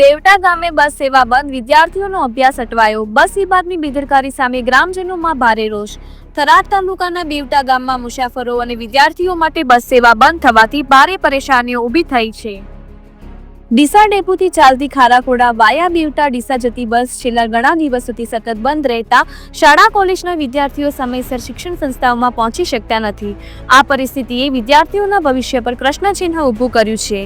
દેવટા ગામે બસ સેવા બંધ. વિદ્યાર્થીઓનો અભ્યાસ અટવાયો. બસ વિભાગની બેદરકારી સામે ગ્રામજનોમાં ભારે રોષ. થરાદ તાલુકાના દેવટા ગામમાં મુસાફરો અને વિદ્યાર્થીઓ માટે બસ સેવા બંધ થવાથી ભારે પરેશાનીઓ ઊભી થઈ છે. ડીસા ડેપોથી ચાલતી ખારાખોડા વાયા બેવટા ડીસા જતી બસ છેલ્લા ઘણા દિવસોથી સતત બંધ રહેતા શાળા કોલેજના વિદ્યાર્થીઓ સમયસર શિક્ષણ સંસ્થાઓમાં પહોંચી શકતા નથી. આ પરિસ્થિતિએ વિદ્યાર્થીઓના ભવિષ્ય પર પ્રશ્નચિહ્ન ઊભું કર્યું છે.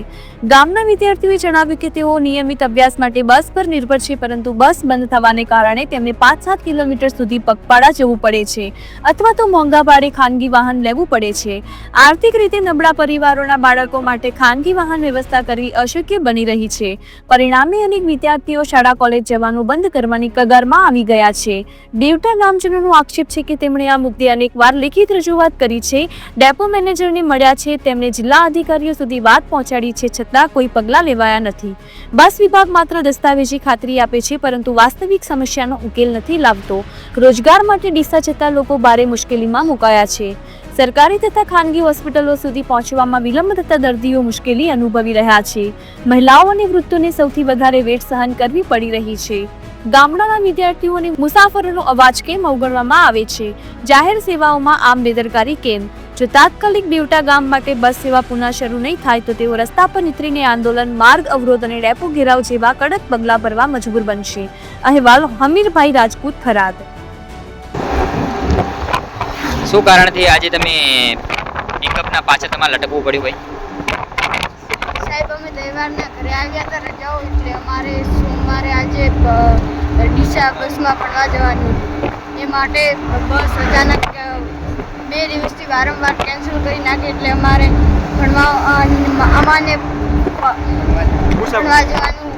ગામના વિદ્યાર્થીઓએ જણાવ્યું કે તેઓ નિયમિત અભ્યાસ માટે બસ પર નિર્ભર છે, પરંતુ બસ બંધ થવાને કારણે તેમને પાંચ સાત કિલોમીટર સુધી પગપાળા જવું પડે છે અથવા તો મોંઘા ભાડે ખાનગી વાહન લેવું પડે છે. આર્થિક રીતે નબળા પરિવારોના બાળકો માટે ખાનગી વાહન વ્યવસ્થા કરવી અશક્ય બની રહી છે. પરિણામે અનેક વિદ્યાર્થીઓ શાળા, કોલેજ જવાનું બંધ કરવાની કગારમાં આવી ગયા છે. દેવટા ગામજનોનો આક્ષેપ છે કે તેમણે આ મુદ્દે અનેકવાર લેખિત રજૂઆત કરી છે. ડેપો મેનેજરને મળ્યા છે. તેમણે જિલ્લા અધિકારીઓ સુધી વાત પહોંચાડી છે છતાં કોઈ પગલાં લેવાયા નથી. બસ વિભાગ માત્ર દસ્તાવેજી ખાતરી આપે છે, પરંતુ વાસ્તવિક સમસ્યાનો ઉકેલ નથી લાવતો. રોજગાર માટે ડીસા જતા લોકો ભારે મુશ્કેલીમાં મુકાયા છે. સરકારી તથા ખાનગી હોસ્પિટલો સુધી પહોંચવામાં વિલંબ થતા દર્દીઓ મુશ્કેલી અનુભવી રહ્યા છે. મહિલાઓ અને વૃદ્ધોને સૌથી વધારે વેટ સહન કરવી પડી રહી છે. ગામડાના વિદ્યાર્થીઓને મુસાફરોનો અવાજ કેમ અવગણવામાં આવે છે? જાહેર સેવાઓમાં આમ બેદરકારી કેમ? જો તાત્કાલિક બેવટા ગામ માટે બસ સેવા પુનઃ શરૂ નહીં થાય તો તેઓ રસ્તા પર નીતરીને આંદોલન, માર્ગ, અવરોધ અને ડેપો ઘેરાવ જેવા કડક પગલાં ભરવા મજબૂર બનશે. અહેવાલ હમીરભાઈ રાજપૂત થરાદ શું કારણથી આજે તમે પિકઅપના પાછળ તમારે લટકવું પડ્યું ભાઈ? સાહેબ, અમે તહેવારના ઘરે આવ્યા હતા રજાઓ એટલે અમારે સોમવારે આજે ડીસા બસમાં ભણવા જવાનું એ માટે બસ અચાનક બે દિવસથી વારંવાર કેન્સલ કરી નાખી એટલે અમારે ભણવા અમાને ભણવા જવાનું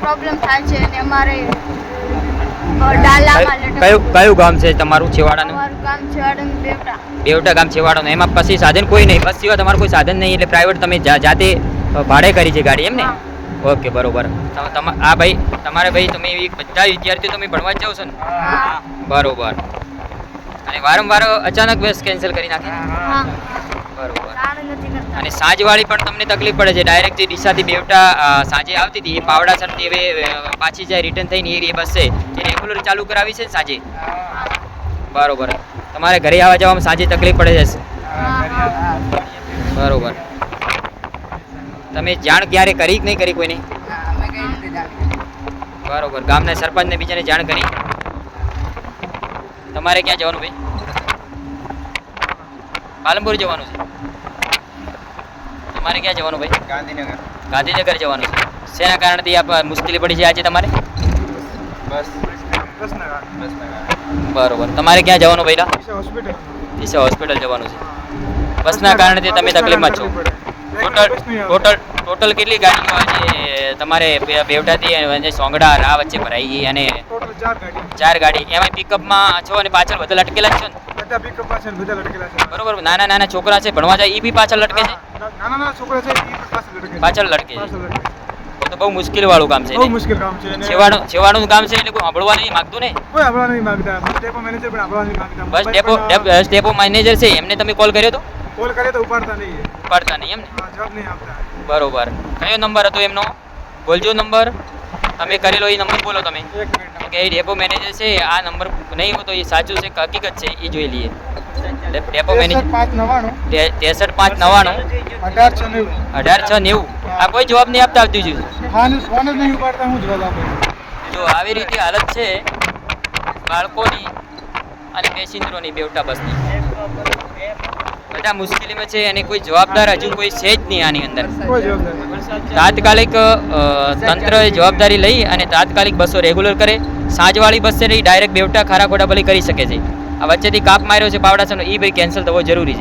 પ્રોબ્લેમ થાય છે અને અમારે કયું કયું ગામ છે તમારું? છેવાડાનું? અમારું ગામ છે અડંગ બેવટા ગામ છેવાડાનું. એમાં પછી સાધન કોઈ નહીં. બસ સિવાય તમારું કોઈ સાધન નહીં એટલે પ્રાઇવેટ તમે જાતે ભાડે કરી છે ગાડી એમ ને? ઓકે બરોબર. આ ભાઈ તમારે ભાઈ તમે બધા વિદ્યાર્થીઓ તમે ભણવા જ જાઓ છો ને? બરોબર. અને વારંવાર અચાનક બસ કેન્સલ કરી નાખી? હા. બરોબર અને સાંજવાળી પણ તમને તકલીફ પડે છે. ડાયરેક્ટ જે ડીસાથી બેવટા સાંજે આવતી હતી એ પાવડાસરથી હવે પાછી જાય રિટર્ન થઈને એ બસ છે એ રેગ્યુલર ચાલુ કરાવી છે સાંજે? બરોબર. તમારે ઘરે આવવા જવામાં સાંજે તકલીફ પડે છે? બરોબર. તમે જાણ ક્યારે કરી કે નહીં કરી કોઈને? બરોબર. ગામના સરપંચને બીજાને જાણ કરી. તમારે ક્યાં જવાનું ભાઈ? પાલનપુર જવાનું છે. તમારે ક્યાં જવાનું ભાઈ? ગાંધીનગર. ગાંધીનગર જવાનું છે. શેના કારણથી આ મુશ્કેલી પડી છે આજે તમારે? બસ. બરોબર. તમારે ક્યાં જવાનું ભાઈ હોસ્પિટલ. દિશા હોસ્પિટલ જવાનું છે. બસના કારણથી તમે તકલીફમાં છો. ટોટલ ટોટલ ટોટલ કેટલી ગાડીઓ આજે તમારે બેવટાથી અને સોંગડા રા વચ્ચે ભરાઈ ગઈ અને ચાર ગાડી ચાર ગાડી. એમાં પિકઅપમાં છો અને પાછળ બધા લટકેલા જ છો ને? બધા પિકઅપ પાછળ બધા લટકેલા છે. બરોબર નાના નાના છોકરા છે ભણવા જાય એ બી પાછળ લટકે છે? નાના નાના છોકરા છે એ પાછળ લટકે છે. પાછળ લટકે છે. તો બહુ મુશ્કેલ વાળું કામ છે બહુ. મુશ્કેલ કામ છે છેવાડું છેવાડું કામ છે એટલે કોઈ સાંભળવા નહીં માગતું ને? કોઈ આપણા નહીં માંગતા. સ્ટેપો મેનેજર પણ આપણા નહીં માંગતા. બસ સ્ટેપો ડેપો મેનેજર છે એમને તમે કોલ કર્યો તો? કોલ કર્યો તો ઉપાડતા નહીં ઉપાડતા નહીં એમ ને જવાબ નહીં આપતા. બરોબર. કયો નંબર હતો એમનો? બોલજો નંબર. તમે કરેલો એ નંબર બોલો તમે. કે એ ડેપો મેનેજર છે આ નંબર નહીં હોતો એ સાચું છે કે હકીકત છે એ જોઈ લઈએ. ડેપો મેનેજર પાંચ નવાણું. ત્રેસઠ પાંચ નવ્વાણું અઢાર છ નેવું. અઢાર છ નેવું. આ કોઈ જવાબ નહીં આપતા આવતી જ ફોન ફોન જ નહીં ઉપાડતા હું જવાબ આપું. જો આવી રીતે હાલત છે બાળકોની અને પેસેન્જરોની બેવટા બસની બધા મુશ્કેલીમાં છે અને કોઈ જવાબદાર હજુ કોઈ છે જ નહીં આની અંદર. તાત્કાલિક તંત્રએ જવાબદારી લઈ અને તાત્કાલિક બસો રેગ્યુલર કરે. સાંજવાળી બસ છે ડાયરેક્ટ બેવટા ખારાખોટા ભલે કરી શકે છે. આ વચ્ચેથી કાપ માર્યો છે પાવડાસાનો એ ભાઈ કેન્સલ થવો જરૂરી છે.